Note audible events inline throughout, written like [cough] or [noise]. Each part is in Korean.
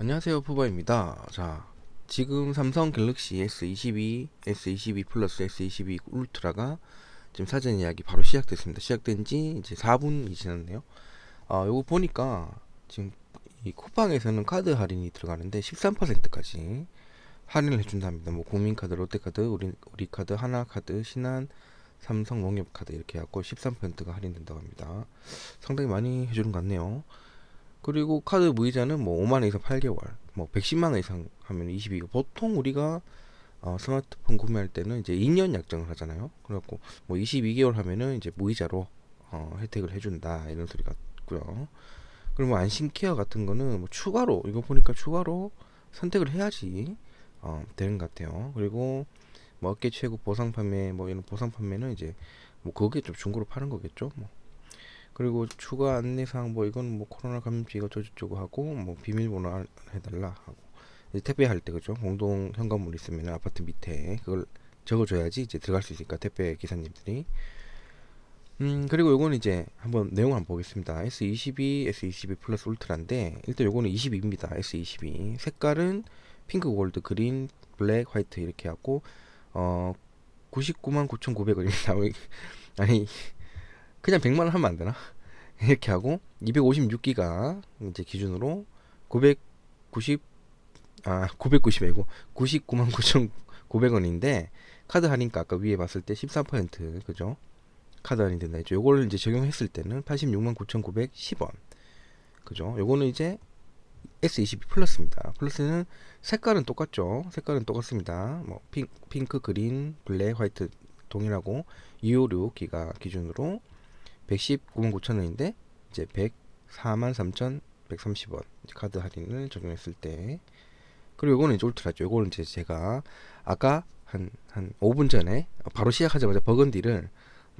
안녕하세요 푸바입니다. 자 지금 삼성 갤럭시 S22, S22 플러스, S22 울트라가 지금 사전 예약이 바로 시작됐습니다. 시작된 지 이제 4분이 지났네요. 아 요거 보니까 지금 이 쿠팡에서는 카드 할인이 들어가는데 13%까지 할인을 해준답니다. 뭐 국민카드, 롯데카드, 우리, 우리카드, 하나카드, 신한 삼성 농협카드 이렇게 해갖고 13%가 할인된다고 합니다. 상당히 많이 해주는 것 같네요 그리고 카드 무이자는 뭐 5만 원 이상 8개월, 뭐 110만 원 이상 하면 22가 보통 우리가 어, 스마트폰 구매할 때는 이제 2년 약정을 하잖아요. 그래갖고 뭐 22개월 하면은 이제 무이자로 어, 혜택을 해준다 이런 소리 같고요. 그리고 뭐 안심케어 같은 거는 뭐 추가로 이거 보니까 추가로 선택을 해야지 어, 되는 것 같아요. 그리고 뭐 어깨 최고 보상 판매 뭐 이런 보상 판매는 이제 뭐 그게 좀 중고로 파는 거겠죠. 뭐 그리고 추가 안내사항 뭐 이건 뭐 코로나 감염증 이것저것 하고 뭐 비밀번호 알- 해달라 하고 이제 택배할 때 그죠? 공동 현관문 있으면 아파트 밑에 그걸 적어줘야지 이제 들어갈 수 있으니까 택배 기사님들이. 음 그리고 요거는 이제 한번 내용 한번 보겠습니다. S22 S22 플러스 울트라인데 일단 요거는 22입니다. S22 색깔은 핑크 골드 그린 블랙 화이트 이렇게 하고 어 99만 9,900원입니다. [laughs] 아니 그냥 100만 원 하면 안 되나? [laughs] 이렇게 하고 256기가 이제 기준으로 990 아, 990이고 99만 9,900원인데 카드 할인가 아까 위에 봤을 때13% 그죠? 카드 할인 된다 했죠. 요거를 이제 적용했을 때는 86만 9,910원. 그죠? 요거는 이제 S22 플러스입니다. 플러스는 색깔은 똑같죠. 색깔은 똑같습니다. 뭐 핑, 핑크, 그린, 블랙, 화이트 동일하고 256기가 기준으로 119만 9천 원인데 이제 104만 3,130원 카드 할인을 적용했을 때 그리고 이거는 이제 울트라죠. 이거는 이제 제가 아까 한 한 5분 전에 바로 시작하자마자 버건디를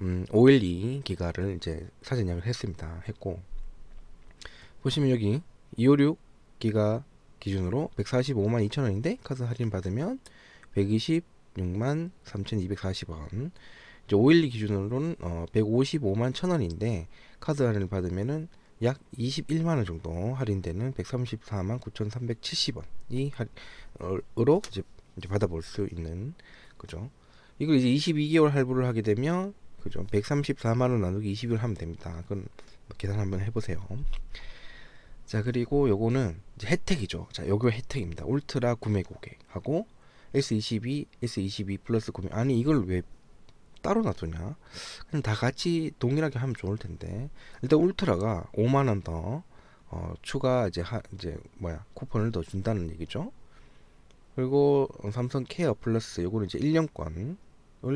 음, 512 기가를 이제 사전 예약을 했습니다. 했고 보시면 여기 256 기가 기준으로 145만 2천 원인데 카드 할인 받으면 126만 3,240원 이제 512 기준으로는 어 155만 천 원인데 카드 할인을 받으면은 약 21만 원 정도 할인되는 134만 9,370원이 할으로 이제 이제 받아볼 수 있는 그죠? 이걸 이제 22개월 할부를 하게 되면 그죠? 134만 원 나누기 22를 하면 됩니다. 그건 계산 한번 해보세요. 자 그리고 요거는 이제 혜택이죠. 자 요거 혜택입니다. 울트라 구매 고객하고 S22, S22 플러스 구매 아니 이걸 왜 따로 놔두냐? 그냥 다 같이 동일하게 하면 좋을 텐데 일단 울트라가 5만 원 더 어, 추가 이제 하, 이제 뭐야 쿠폰을 더 준다는 얘기죠. 그리고 어, 삼성 케어 플러스 요거는 이제 1년권을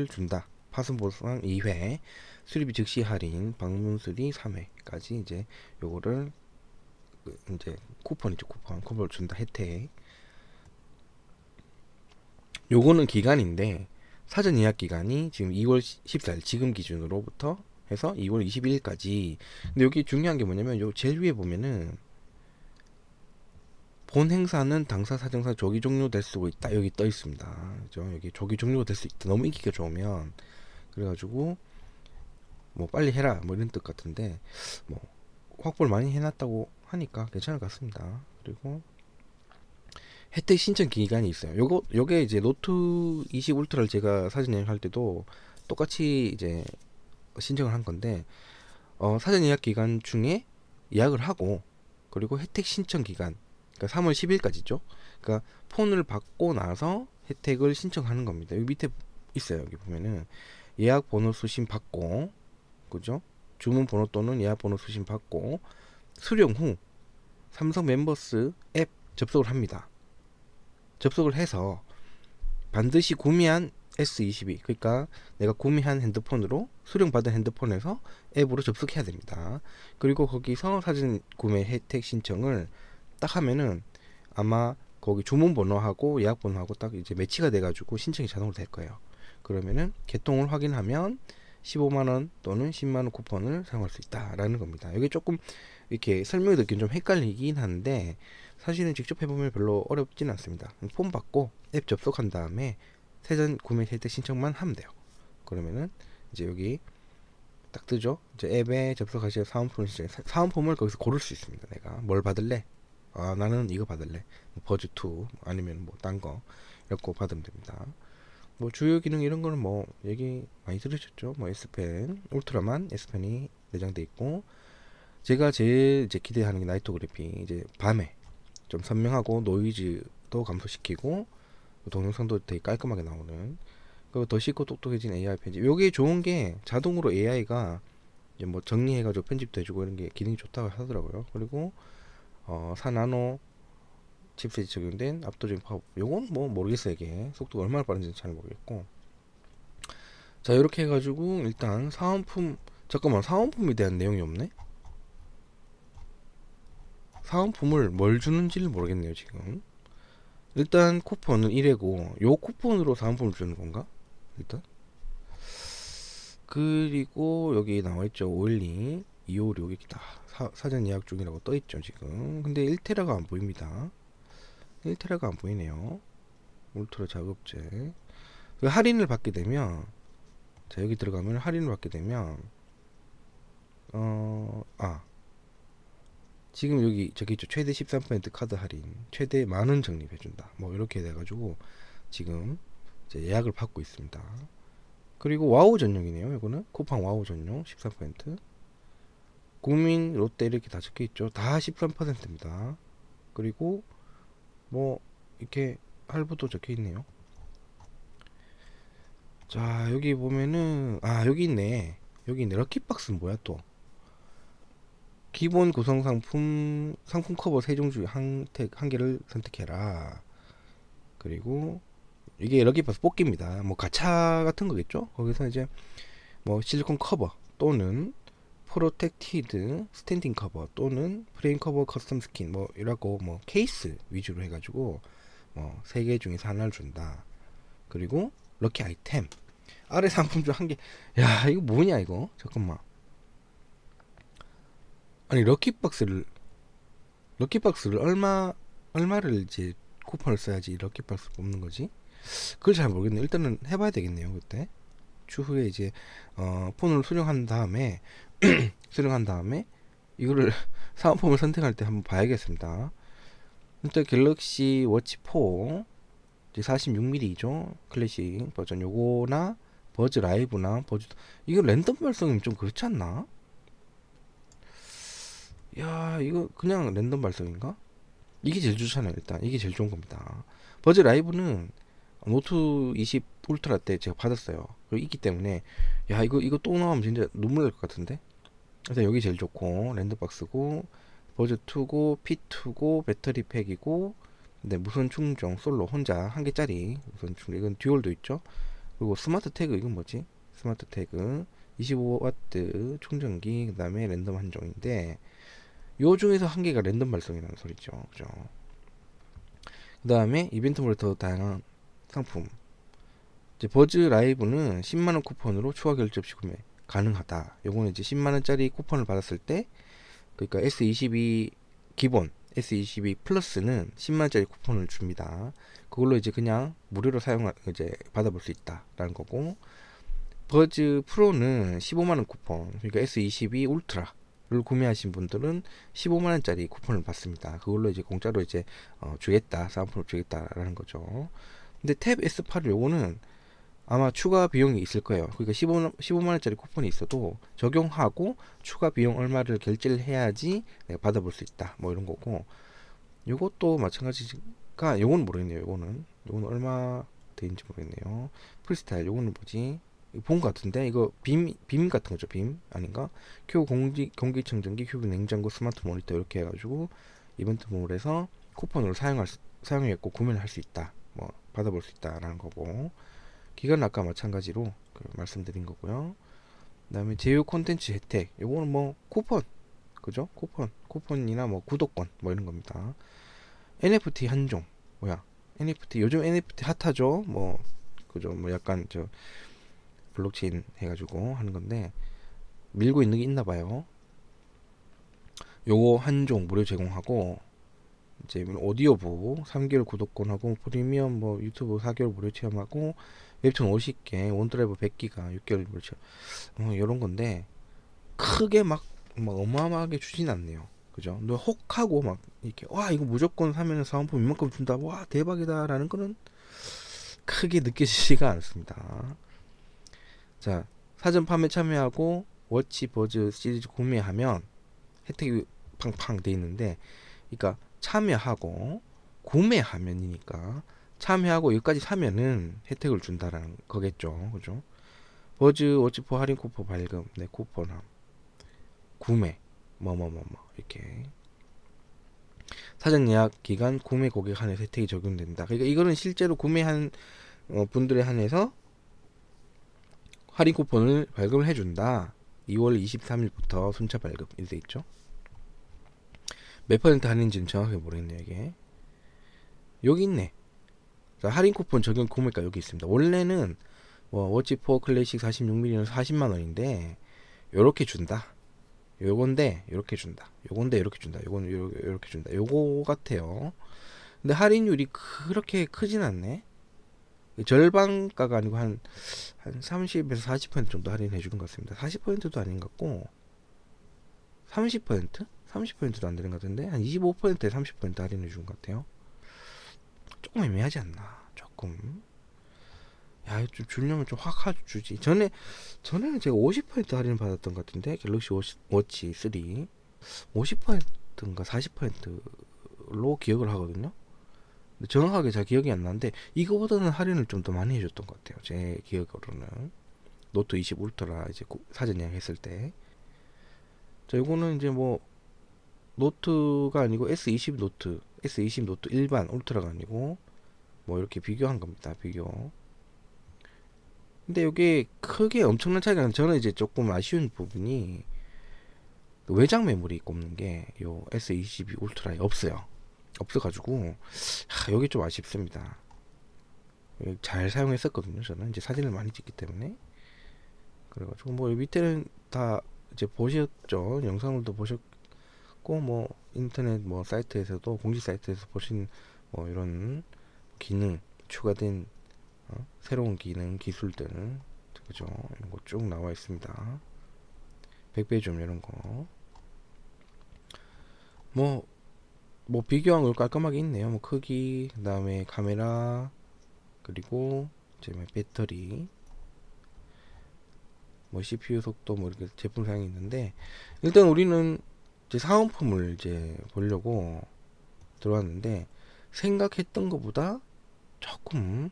준다. 파손 보상 2회, 수리비 즉시 할인, 방문 수리 3회까지 이제 요거를 그 이제 쿠폰이죠 쿠폰 쿠폰을 준다 혜택. 요거는 기간인데 사전 예약 기간이 지금 2월 14일 지금 기준으로부터 해서 2월 21일까지. 근데 여기 중요한 게 뭐냐면 요 제일 위에 보면은 본 행사는 당사 사정사 조기 종료될 수 있다 여기 떠 있습니다. 그죠? 여기 조기 종료가 될수 있다. 너무 인기가 좋으면 그래가지고 뭐 빨리 해라 뭐 이런 뜻 같은데 뭐 확보를 많이 해놨다고 하니까 괜찮을 것 같습니다. 그리고 혜택 신청 기간이 있어요. 요거 요게 이제 노트 20 울트라를 제가 사전 예약할 때도 똑같이 이제 신청을 한 건데 어, 사전 예약 기간 중에 예약을 하고 그리고 혜택 신청 기간 그러니까 3월 10일까지죠. 그러니까 폰을 받고 나서 혜택을 신청하는 겁니다. 여기 밑에 있어요. 여기 보면은 예약 번호 수신 받고 그죠? 주문 번호 또는 예약 번호 수신 받고 수령 후 삼성 멤버스 앱 접속을 합니다. 접속을 해서 반드시 구매한 S22 그러니까 내가 구매한 핸드폰으로 수령받은 핸드폰에서 앱으로 접속해야 됩니다. 그리고 거기서 사진 구매 혜택 신청을 딱 하면은 아마 거기 주문 번호하고 예약 번호하고 딱 이제 매치가 돼 가지고 신청이 자동으로 될 거예요. 그러면은 개통을 확인하면 15만 원 또는 10만 원 쿠폰을 사용할 수 있다라는 겁니다. 여기 조금 이렇게 설명이 듣기는 좀 헷갈리긴 한데 사실은 직접 해보면 별로 어렵지는 않습니다. 폰 받고 앱 접속한 다음에 세전 구매 혜택 신청만 하면 돼요. 그러면은 이제 여기 딱 뜨죠. 이제 앱에 접속하실 사은품 신청 사은품을 거기서 고를 수 있습니다. 내가 뭘 받을래? 아 나는 이거 받을래 뭐 버즈 2 아니면 뭐 딴거거 받으면 됩니다 뭐 주요 기능 이런 거는 뭐 얘기 많이 들으셨죠 뭐 S펜 울트라만 S펜이 내장돼 있고 제가 제일 이제 기대하는 게 나이토그래피 이제 밤에 좀 선명하고 노이즈도 감소시키고 동영상도 되게 깔끔하게 나오는. 그리고 더 쉽고 똑똑해진 AI 편집. 요게 좋은 게 자동으로 AI가 이제 뭐 정리해가지고 편집도 해주고 이런 게 기능이 좋다고 하더라고요. 그리고 어 4나노 칩셋이 적용된 압도적인 파워. 요건 뭐 모르겠어요 이게. 속도가 얼마나 빠른지는 잘 모르겠고. 자 이렇게 해가지고 일단 사은품 잠깐만 사은품에 대한 내용이 없네 사은품을 뭘 주는지를 모르겠네요 지금. 일단 쿠폰은 1회고 요 쿠폰으로 사은품을 주는 건가? 일단? 그리고 여기 나와있죠 512 256 이렇게 다. 사, 사전 예약 중이라고 떠있죠 지금. 근데 1테라가 안 보입니다. 1테라가 안 보이네요. 울트라 작업제. 그 할인을 받게 되면 자 여기 들어가면 할인을 받게 되면 어아 지금 여기 저기 있죠. 최대 13% 카드 할인 최대 만 원 적립해 준다. 뭐 이렇게 돼 가지고 지금 이제 예약을 받고 있습니다. 그리고 와우 전용이네요 이거는. 쿠팡 와우 전용 13% 국민 롯데 이렇게 다 적혀 있죠. 다 13%입니다. 그리고 뭐 이렇게 할부도 적혀 있네요. 자 여기 보면은 아 여기 있네. 여기 있네. 럭키박스는 뭐야 또 기본 구성 상품 상품 커버 세종 중에 한, 택- 한 개를 선택해라. 그리고 이게 럭키박스 뽑기입니다. 뭐 가차 같은 거겠죠? 거기서 이제 뭐 실리콘 커버 또는 프로텍티드 스탠딩 커버 또는 프레임 커버 커스텀 스킨 뭐 이라고 뭐 케이스 위주로 해가지고 뭐 세 개 중에서 하나를 준다. 그리고 럭키 아이템 아래 상품 중 한 개. 야 이거 뭐냐 이거? 잠깐만. 아니 럭키박스를 럭키박스를 얼마 얼마를 이제 쿠폰을 써야지 럭키박스 뽑는 거지? 그걸 잘 모르겠네요. 일단은 해봐야 되겠네요. 그때 추후에 이제 어, 폰을 수령한 다음에 [clears throat] 수령한 다음에 이거를 [laughs] 사은품을 선택할 때 한번 봐야겠습니다. 일단 갤럭시 워치 4 이제 46mm죠 클래식 버전 요거나 버즈 라이브나 버즈 이거 랜덤 발송이면 좀 그렇지 않나? 야 이거 그냥 랜덤 발송인가? 이게 제일 좋잖아요 일단. 이게 제일 좋은 겁니다. 버즈 라이브는 노트 20 울트라 때 제가 받았어요. 그리고 있기 때문에 야 이거 이거 또 나오면 진짜 눈물 날 것 같은데? 일단 여기 제일 좋고 랜드박스고 버즈 2고 P2고 배터리 팩이고 근데 무선 충전 솔로 혼자 한 개짜리 무선 충전. 이건 듀얼도 있죠? 그리고 스마트 태그 이건 뭐지? 스마트 태그. 25와트 충전기 그 다음에 랜덤 한정인데 요 중에서 한 개가 랜덤 발송이라는 소리죠. 그죠? 그 다음에 이벤트물에 더 다양한 상품. 이제 버즈 라이브는 10만원 쿠폰으로 추가 결제 없이 구매 가능하다. 요거는 이제 10만원짜리 쿠폰을 받았을 때, 그러니까 S22 기본, S22 플러스는 10만원짜리 쿠폰을 줍니다. 그걸로 이제 그냥 무료로 사용, 이제 받아볼 수 있다라는 거고, 버즈 프로는 15만원 쿠폰, 그러니까 S22 울트라, 를 구매하신 분들은 15만 원짜리 쿠폰을 받습니다. 그걸로 이제 공짜로 이제 어, 주겠다, 사은품을 주겠다라는 거죠. 근데 탭 S8 요거는 아마 추가 비용이 있을 거예요. 그러니까 15, 15만 원짜리 쿠폰이 있어도 적용하고 추가 비용 얼마를 결제를 해야지 내가 받아볼 수 있다. 뭐 이런 거고. 요것도 마찬가지가 요거는 모르겠네요. 요거는 요거는 얼마 되는지 모르겠네요. 프리스타일 요거는 뭐지? 본 것 같은데? 이거 빔, 빔 같은 거죠 빔? 아닌가? 큐 공기 공기청정기 큐 냉장고 스마트 모니터 이렇게 해가지고 이벤트 몰에서 쿠폰으로 사용할 수, 사용했고 구매를 할 수 있다. 뭐 받아볼 수 있다라는 거고. 기간은 아까 마찬가지로 그 말씀드린 거고요. 그 다음에 제휴 콘텐츠 혜택. 요거는 뭐 쿠폰. 그죠? 쿠폰. 쿠폰이나 뭐 구독권. 뭐 이런 겁니다. NFT 한종. 뭐야? NFT 요즘 NFT 핫하죠? 뭐 그죠? 뭐 약간 저 블록체인 해가지고 하는 건데 밀고 있는 게 있나 봐요. 요거 한 종 무료 제공하고 이제 오디오북 3개월 구독권하고 프리미엄 뭐 유튜브 4개월 무료 체험하고 웹툰 50개 원드라이브 100기가 6개월 무료 체험 어, 이런 건데 크게 막, 막 어마어마하게 주진 않네요. 그죠? 너 혹하고 막 이렇게 와 이거 무조건 사면은 사은품 이만큼 준다. 와 대박이다라는 거는 크게 느껴지지가 않습니다. 자 사전 판매 참여하고 워치 버즈 시리즈 구매하면 혜택이 팡팡 돼 있는데, 그러니까 참여하고 구매하면이니까 참여하고 여기까지 사면은 혜택을 준다라는 거겠죠, 그죠? 버즈 워치포 할인 쿠폰 발급, 네 쿠폰함, 구매, 뭐뭐뭐뭐 이렇게 사전 예약 기간 구매 고객 한해 혜택이 적용된다. 그러니까 이거는 실제로 구매한 어, 분들에 한해서 할인 쿠폰을 발급을 해준다. 2월 23일부터 순차 발급 이돼 있죠. 몇 퍼센트 할인지는 정확하게 모르겠네요 이게. 여기 있네. 자, 할인 쿠폰 적용 구매가 여기 있습니다. 원래는 뭐 워치4 클래식 46mm는 40만 원인데 요렇게 준다. 요건데 요렇게 준다. 요건데 요렇게 준다. 요건 요- 요렇게 준다. 요거 같아요. 근데 할인율이 그렇게 크진 않네. 절반가가 아니고 한, 한 30에서 40% 정도 할인해 주는 것 같습니다. 40%도 아닌 것 같고, 30%? 30%도 안 되는 것 같은데, 한 25%에 30% 할인해 주는 것 같아요. 조금 애매하지 않나, 조금. 야, 좀 주려면 좀 확 주지. 전에, 전에는 제가 50% 할인 받았던 것 같은데, 갤럭시 워치, 워치 3. 50%인가 40%로 기억을 하거든요. 정확하게 잘 기억이 안 나는데 이거보다는 할인을 좀 더 많이 해줬던 것 같아요. 제 기억으로는 노트 20 울트라 이제 구- 사전 예약했을 때. 자, 요거는 이제 뭐 노트가 아니고 S20 노트, S20 노트 일반 울트라가 아니고 뭐 이렇게 비교한 겁니다. 비교. 근데 이게 크게 엄청난 차이가 나는 저는 이제 조금 아쉬운 부분이 그 외장 메모리 꼽는 게 요 S22 울트라에 없어요. 없어가지고 하, 여기 좀 아쉽습니다. 예, 잘 사용했었거든요. 저는 이제 사진을 많이 찍기 때문에 그래가지고 뭐 밑에는 다 이제 보셨죠. 영상을도 보셨고 뭐 인터넷 뭐 사이트에서도 공식 사이트에서 보신 뭐 이런 기능 추가된 어, 새로운 기능 기술들 그죠 이런 거 쭉 나와 있습니다. 백배점 이런 거. 뭐 뭐 비교한 걸 깔끔하게 있네요. 뭐 크기, 그 다음에 카메라, 그리고 이제 뭐 배터리, 뭐 CPU 속도 뭐 이렇게 제품 사양이 있는데 일단 우리는 이제 사은품을 이제 보려고 들어왔는데 생각했던 것보다 조금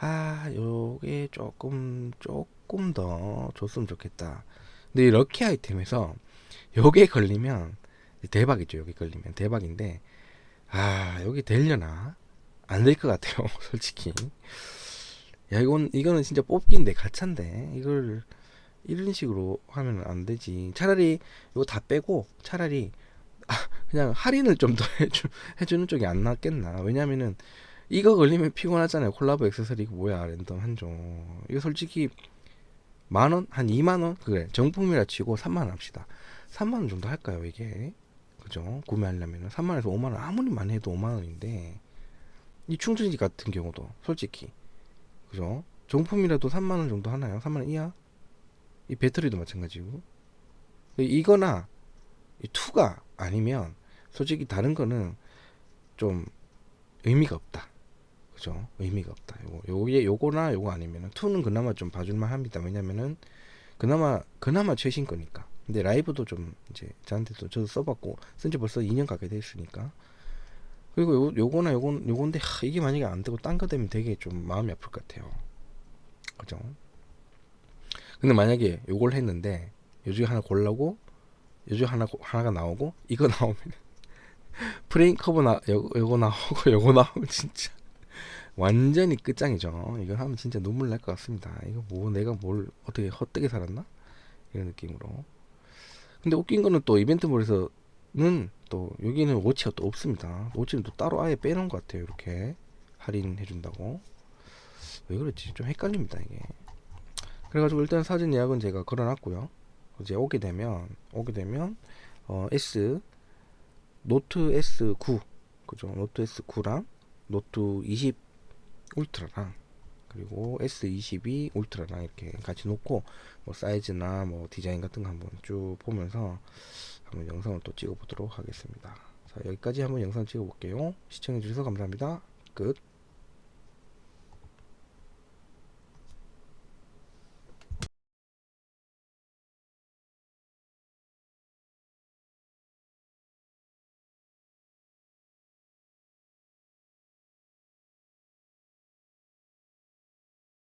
아 요게 조금 조금 더 줬으면 좋겠다. 근데 이 럭키 아이템에서 요게 걸리면 대박이죠. 여기 걸리면 대박인데 아 여기 되려나 안 될 것 같아요. [laughs] 솔직히 야 이건 이거는 진짜 뽑기인데 가차인데 이걸 이런 식으로 하면 안 되지. 차라리 이거 다 빼고 차라리 아, 그냥 할인을 좀 더 [laughs] 해주, 해주는 쪽이 안 낫겠나. 왜냐면은 이거 걸리면 피곤하잖아요. 콜라보 액세서리 뭐야 랜덤 한 종. 이거 솔직히 만 원? 한 2만 원? 그래 정품이라 치고 3만 원 합시다. 3만 원 정도 할까요 이게? 그죠? 구매하려면은 3만원에서 5만원 아무리 많이 해도 5만원인데 이 충전기 같은 경우도 솔직히 그죠? 정품이라도 3만원 정도 하나요? 3만원 이하? 이 배터리도 마찬가지고 이거나 이 2가 아니면 솔직히 다른 거는 좀 의미가 없다 그죠? 의미가 없다 요거 요게 요거나 요거 아니면은 2는 그나마 좀 봐줄만 합니다 왜냐면은 그나마 그나마 최신 거니까 근데 라이브도 좀 이제 저한테도 저도 써봤고 쓴 지 벌써 2년 가게 됐으니까. 그리고 요, 요거나 요건 요건데 하, 이게 만약에 안 되고 딴 거 되면 되게 좀 마음이 아플 것 같아요. 그죠? 근데 만약에 요걸 했는데 요 중에 하나 골라고 요 중에 하나 고- 하나가 나오고 이거 [laughs] 나오면 프레임 커버 나 요, 요거 나오고 [laughs] 요거 나오면 진짜 완전히 끝장이죠. 이거 하면 진짜 눈물 날 것 같습니다. 이거 뭐 내가 뭘 어떻게 헛되게 살았나? 이런 느낌으로 근데 웃긴 거는 또 이벤트몰에서는 또 여기는 워치가 또 없습니다. 워치는 또 따로 아예 빼놓은 것 같아요. 이렇게 할인해 준다고. 왜 그랬지? 좀 헷갈립니다 이게. 그래가지고 일단 사전 예약은 제가 걸어놨고요. 이제 오게 되면 오게 되면 어 S 노트 S9 그죠? 노트 S9랑 노트 20 울트라랑 그리고 S22 울트라랑 이렇게 같이 놓고 뭐 사이즈나 뭐 디자인 같은 거 한번 쭉 보면서 한번 영상을 또 찍어 보도록 하겠습니다. 자, 여기까지 한번 영상 찍어 볼게요. 시청해 주셔서 감사합니다. 끝.